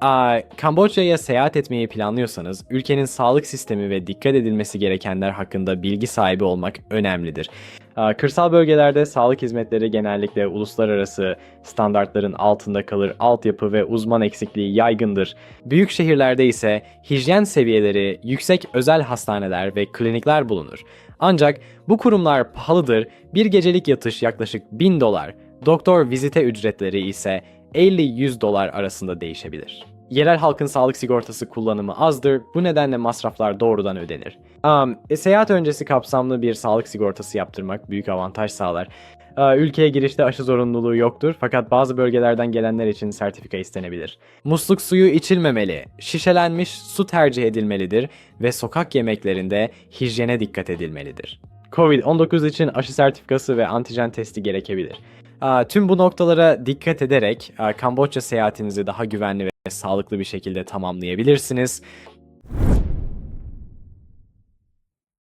Aa, Kamboçya'ya seyahat etmeyi planlıyorsanız ülkenin sağlık sistemi ve dikkat edilmesi gerekenler hakkında bilgi sahibi olmak önemlidir. Kırsal bölgelerde sağlık hizmetleri genellikle uluslararası standartların altında kalır, altyapı ve uzman eksikliği yaygındır. Büyük şehirlerde ise hijyen seviyeleri yüksek özel hastaneler ve klinikler bulunur. Ancak bu kurumlar pahalıdır, bir gecelik yatış yaklaşık 1000 dolar, doktor vizite ücretleri ise 50-100 dolar arasında değişebilir. Yerel halkın sağlık sigortası kullanımı azdır, bu nedenle masraflar doğrudan ödenir. Am, e, seyahat öncesi kapsamlı bir sağlık sigortası yaptırmak büyük avantaj sağlar. Aa, Ülkeye girişte aşı zorunluluğu yoktur fakat bazı bölgelerden gelenler için sertifika istenebilir. Musluk suyu içilmemeli, şişelenmiş su tercih edilmelidir ve sokak yemeklerinde hijyene dikkat edilmelidir. Covid-19 için aşı sertifikası ve antijen testi gerekebilir. Tüm bu noktalara dikkat ederek Kamboçya seyahatinizi daha güvenli ve sağlıklı bir şekilde tamamlayabilirsiniz.